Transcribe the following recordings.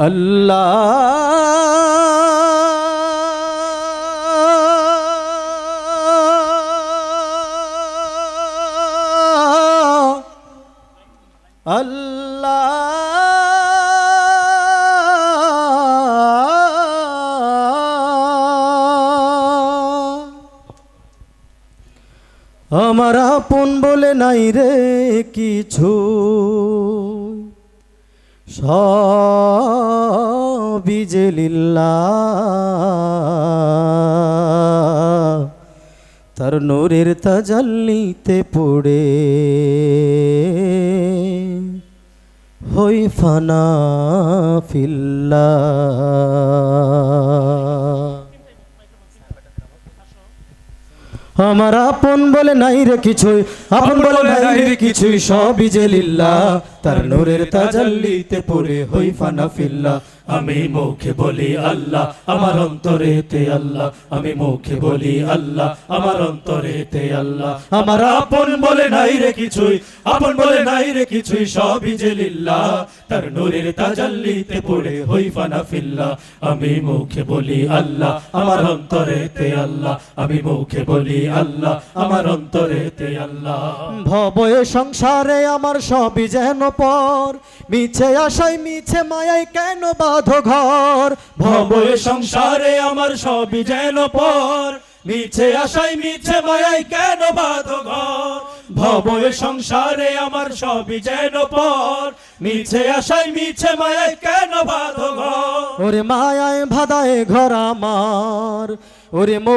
আল্লাহ। আল্লাহ। আমার আপন বলে নাই রে কিছু। সবই লিল্লাহ তার নূরের তাজাল্লিতে পড়ে। হই ফানা ফিল্লা। আমার আপন বলে নাই রে কিছুই আপন বলে নাই রে কিছুই সবই যে লিল্লাহ তার নূরের তাজাল্লিতে পড়ে। হই ফানা ফিল্লা। আমি মুখে বলি আল্লাহ, আমার অন্তরেতে আল্লাহ। আমি মুখে বলি আল্লাহ, আমার অন্তরেতে আল্লাহ। আমার আপন বলে নাই রে কিছুই, আপন বলে নাই রে কিছুই, সবই যে লিল্লাহ তার নূরের তাজাল্লিতে পড়ে হই ফানা ফিল্লা আমি মুখে বলি আল্লাহ, আমার অন্তরেতে আল্লাহ। আমি মুখে বলি আল্লাহ, আমার অন্তরেতে আল্লাহ। ভবয়ে সংসারে আমার সবই যেন পর। মিছে আশাই মিছে মায়াই কেন বাঁধো ঘর ভবয়ে সংসারে আমার সবই যেন পর। মিছে আশাই মিছে মায়াই কেন বাঁধো ঘর ভবয়ে সংসারে আমার সবই যেন পর। মিছে আশাই মিছে মায়াই কেন বাঁধো ঘর ওরে মায়ায় ভাদায় ঘর আমার ওরে মো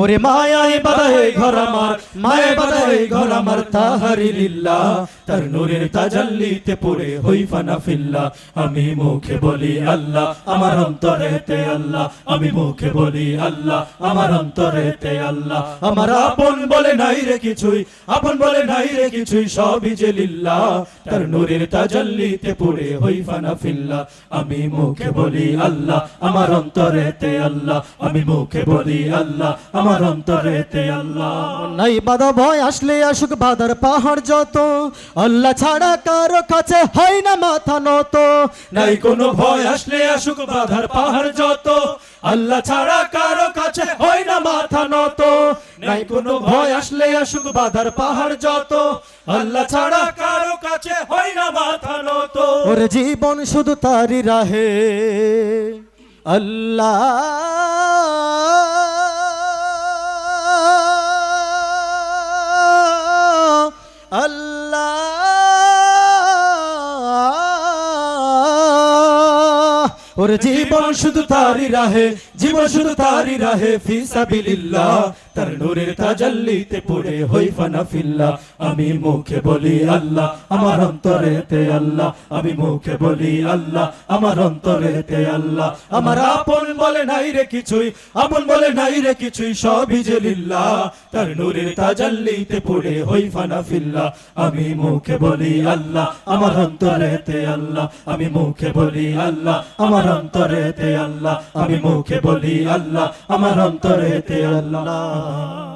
ওরে মায়ায় বাদায় ঘর আমার মায়ে বাদায় ঘর আমার, তাহারি লিল্লাহ তার নূরের তাজাল্লিতে পড়ে হই ফানা ফিল্লা আমি মুখে বলি আল্লাহ, আমার অন্তরেতে আল্লাহ। আমি মুখে বলি আল্লাহ, আমার অন্তরেতে আল্লাহ। আমার আপন বলে নাই রে কিছুই, আপন বলে নাই রে কিছুই, সবই যে লিল্লা তার নূরের তাজাল্লিতে পড়ে হই ফানা ফিল্লা আমি মুখে বলি আল্লাহ, আমার অন্তরেতে আল্লাহ। আমি মুখে বলি আল্লাহ আমার অন্তরেতে আল্লাহ। নাই বাধা ভয় আসলে আসুক বাধার পাহাড় যত। আল্লাহ ছাড়া কারও কাছে হয় না মাথা নত। নাই কোনো ভয় আসলে আসুক বাধার পাহাড় যত। আল্লাহ ছাড়া কারও কাছে হয় না মাথা নত। নাই কোনো ভয় আসলে আসুক বাধার পাহাড় যত। আল্লাহ ছাড়া কারও কাছে হয় না মাথা নত। ওর জীবন শুধু তারি রাহে। আল্লাহ ওর জীবন শুধু তারি রাহে, জীবন শুধু তারি রাহে, ফি সাবিলিল্লাহ, তার নূরের তাজাল্লিতে পড়ে হই ফানা ফিল্লা আমি মুখে বলি আল্লাহ, আমার অন্তরেতে আল্লাহ। আমি মুখে বলি আল্লাহ, আমার অন্তরেতে আল্লাহ। আমার আপন বলে নাই রে কিছুই, আপন বলে নাই রে কিছুই, সবই যে লিল্লাহ। তার নূরের তাজাল্লিতে পড়ে হই ফানা ফিল্লা আমি মুখে বলি আল্লাহ, আমার অন্তরেতে আল্লাহ। আমি মুখে বলি আল্লাহ আমার অন্তরেতে আল্লাহ আমি মুখে বলি আল্লাহ আমার অন্তরেতে আল্লাহ।